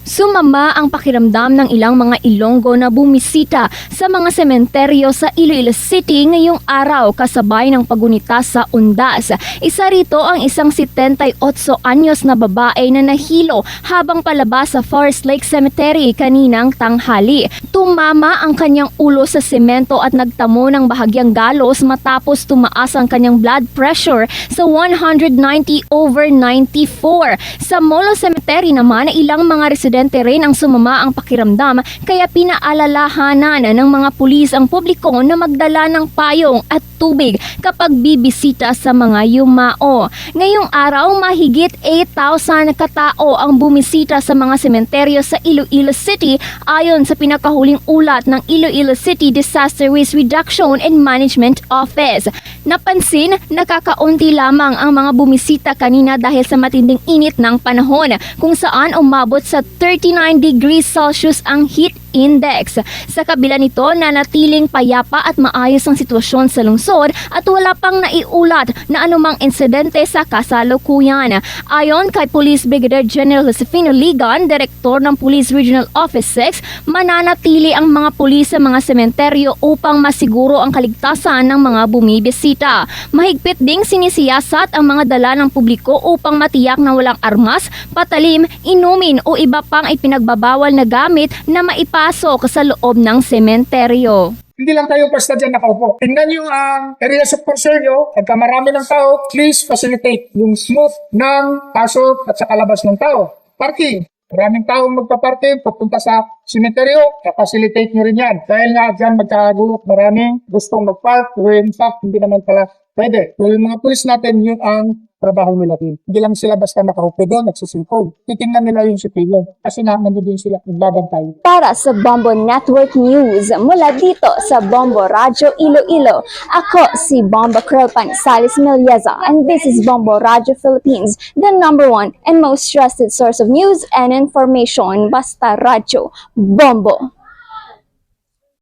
Sumama ang pakiramdam ng ilang mga Ilonggo na bumisita sa mga sementeryo sa Iloilo City ngayong araw kasabay ng pagunita sa Undas. Isa rito ang isang 78 anyos na babae na nahilo habang palabas sa Forest Lake Cemetery kaninang tanghali. Tumama ang kanyang ulo sa semento at nagtamo ng bahagyang galos matapos tumaas ang kanyang blood pressure sa 190 over 94. Sa Molo Cemetery naman, ilang mga residente rin ang sumama ang pakiramdam kaya pinaalalahanan ng mga pulis ang publiko na magdala ng payong at tubig kapag bibisita sa mga yumao. Ngayong araw, mahigit 8,000 katao ang bumisita sa mga sementeryo sa Iloilo City ayon sa pinakahuling ulat ng Iloilo City Disaster Risk Reduction and Management Office. Napansin, nakakaunti lamang ang mga bumisita kanina dahil sa matinding init ng panahon kung saan umabot sa 39 degrees Celsius ang heat index. Sa kabila nito, nanatiling payapa at maayos ang sitwasyon sa lungsod at wala pang naiulat na anumang insidente sa kasalukuyan. Ayon kay Police Brigadier General Josefino Ligan, Direktor ng Police Regional Office 6, mananatili ang mga pulis sa mga sementeryo upang masiguro ang kaligtasan ng mga bumibisita. Mahigpit ding sinisiyasat ang mga dala ng publiko upang matiyak na walang armas, patalim, inumin o iba pang ipinagbabawal na gamit na maipasok sa loob ng sementeryo. Hindi lang tayo basta dyan nakaupo. Tingnan nyo ang areas of concern. Pagka marami ng tao, please facilitate yung smooth ng pasok at sa kalabas ng tao. Parking. Maraming tao magpa-parking, pupunta sa cemeteryo, facilitate nyo rin yan. Dahil nga dyan magkagulot, maraming gustong mag-park, when in fact, hindi naman pala pwede. So yung mga pulis natin, yun ang trabaho nila din. Hindi lang sila basta nakahupo doon, nagsisilpog. Titingnan nila yung sipilyo. Kasi na, nandun sila, nagbabantay. Para sa Bombo Network News, mula dito sa Bombo Radyo Iloilo, ako si Bombo Krelpan Salis Melieza and this is Bombo Radyo Philippines, the number one and most trusted source of news and information. Basta Radyo Bombo.